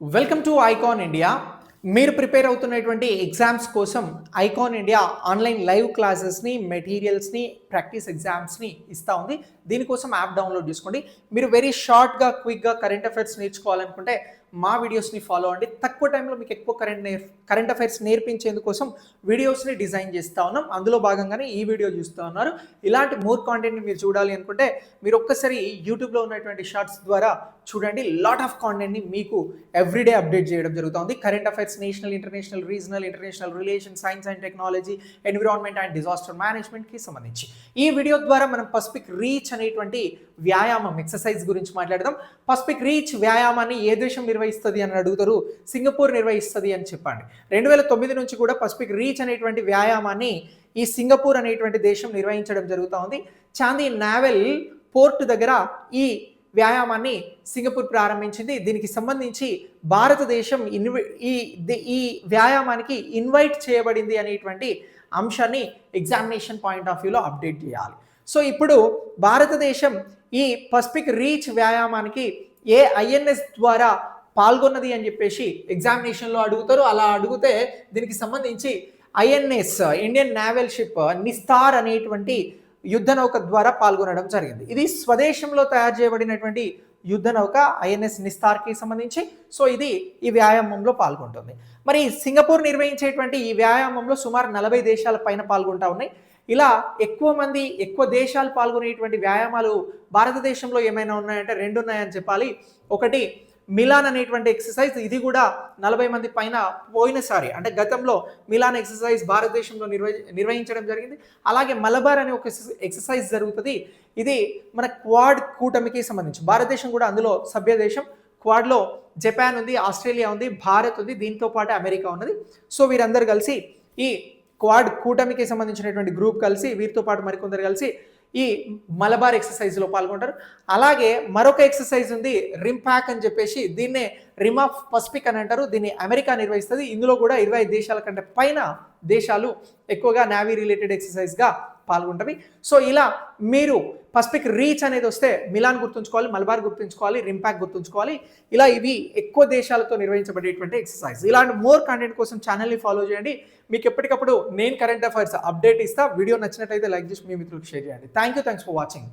Welcome to Icon India మీరు prepare అవుతున్నటువంటి exams కోసం ఐకాన్ ఇండియా ఆన్లైన్ లైవ్ క్లాసెస్ని మెటీరియల్స్ని ప్రాక్టీస్ ఎగ్జామ్స్ని ఇస్తూ ఉంది. దీనికోసం యాప్ డౌన్లోడ్ చేసుకోండి. మీరు వెరీ షార్ట్గా క్విక్గా కరెంట్ అఫైర్స్ నేర్చుకోవాలనుకుంటే మా వీడియోస్ని ఫాలో అండి తక్కువ టైంలో మీకు ఎక్కువ కరెంట్ నేర్ కరెంట్ అఫైర్స్ నేర్పించేందుకోసం వీడియోస్ని డిజైన్ చేస్తూ ఉన్నాం. అందులో భాగంగానే ఈ వీడియో చూస్తూ ఉన్నారు. ఇలాంటి మోర్ కాంటెంట్ని మీరు చూడాలి అనుకుంటే మీరు ఒక్కసారి యూట్యూబ్లో ఉన్నటువంటి షార్ట్స్ ద్వారా చూడండి. లాట్ ఆఫ్ కాంటెంట్ని మీకు ఎవ్రీడే అప్డేట్ చేయడం జరుగుతుంది current affairs national international regional international relation science and technology environment and disaster మేనేజ్మెంట్కి సంబంధించి. ఈ వీడియో ద్వారా మనం పసిఫిక్ రీచ్ అనేటువంటి వ్యాయామం ఎక్సర్సైజ్ గురించి మాట్లాడదాం. పసిఫిక్ రీచ్ వ్యాయామాన్ని ఏ దేశం నిర్వహిస్తుంది అని అడుగుతారు? సింగపూర్ నిర్వహిస్తుంది అని చెప్పండి. రెండు వేల తొమ్మిది నుంచి కూడా పసిఫిక్ రీచ్ అనేటువంటి వ్యాయామాన్ని ఈ సింగపూర్ అనేటువంటి దేశం నిర్వహించడం జరుగుతూ ఉంది. చాందీ నావెల్ పోర్ట్ దగ్గర ఈ వ్యాయామాన్ని సింగపూర్ ప్రారంభించింది. దీనికి సంబంధించి భారతదేశం ఇన్వి ఈ ఈ వ్యాయామానికి ఇన్వైట్ చేయబడింది అనేటువంటి అంశాన్ని ఎగ్జామినేషన్ పాయింట్ ఆఫ్ వ్యూలో అప్డేట్ చేయాలి. సో ఇప్పుడు భారతదేశం ఈ పసిఫిక్ రీచ్ వ్యాయామానికి ఏ ఐఎన్ఎస్ ద్వారా పాల్గొన్నది అని చెప్పేసి ఎగ్జామినేషన్లో అడుగుతారు. అలా అడిగితే దీనికి సంబంధించి INS Indian naval ship Nistar అనేటువంటి యుద్ధ నౌక ద్వారా పాల్గొనడం జరిగింది. ఇది స్వదేశంలో తయారు చేయబడినటువంటి యుద్ధ నౌక ఐఎన్ఎస్ నిస్తార్కి సంబంధించి. సో ఇది ఈ వ్యాయామంలో పాల్గొంటుంది. మరి సింగపూర్ నిర్వహించేటువంటి ఈ వ్యాయామంలో సుమారు నలభై దేశాల పైన పాల్గొంటా ఉన్నాయి. ఇలా ఎక్కువ మంది ఎక్కువ దేశాలు పాల్గొనేటువంటి వ్యాయామాలు భారతదేశంలో ఏమైనా ఉన్నాయంటే రెండు ఉన్నాయని చెప్పాలి. ఒకటి మిలాన్ అనేటువంటి ఎక్సర్సైజ్ ఇది కూడా నలభై మంది పైన పోయినసారి అంటే గతంలో మిలాన్ ఎక్సర్సైజ్ భారతదేశంలో నిర్వ నిర్వహించడం జరిగింది. అలాగే మలబార్ అనే ఒక ఎక్సర్సైజ్ జరుగుతుంది. ఇది మన క్వాడ్ కూటమికి సంబంధించి భారతదేశం కూడా అందులో సభ్య దేశం. క్వాడ్లో జపాన్ ఉంది ఆస్ట్రేలియా ఉంది భారత్ ఉంది దీంతో పాటు అమెరికా ఉన్నది. సో వీరందరూ కలిసి ఈ క్వాడ్ కూటమికి సంబంధించినటువంటి గ్రూప్ కలిసి వీరితో పాటు మరికొందరు కలిసి ఈ మలబార్ ఎక్సర్సైజ్లో పాల్గొంటారు. అలాగే మరొక ఎక్సర్సైజ్ ఉంది రింపాక్ అని చెప్పేసి దీన్నే రిమ్ ఆఫ్ పసిఫిక్ అని అంటారు. దీన్ని అమెరికా నిర్వహిస్తుంది. ఇందులో కూడా ఇరవై ఐదు దేశాల కంటే పైన దేశాలు ఎక్కువగా నావీ రిలేటెడ్ ఎక్సర్సైజ్గా పాల్గొంటవి. సో ఇలా మీరు పసిఫిక్ రీచ్ అనేది వస్తే మిలాన్ గుర్తుంచుకోవాలి మలబార్ గుర్తుంచుకోవాలి రింపాక్ గుర్తుంచుకోవాలి. ఇలా ఇవి ఎక్కువ దేశాలతో నిర్వహించబడేటువంటి ఎక్సర్సైజ్ ఇలాంటి మోర్ కంటెంట్ కోసం ఛానల్ని ఫాలో చేయండి. మీకు ఎప్పటికప్పుడు నేను కరెంట్ అఫైర్స్ అప్డేట్ ఇస్తా. వీడియో నచ్చినట్లయితే లైక్ చేసి మీ మిత్రులకు షేర్ చేయండి. Thank you thanks for watching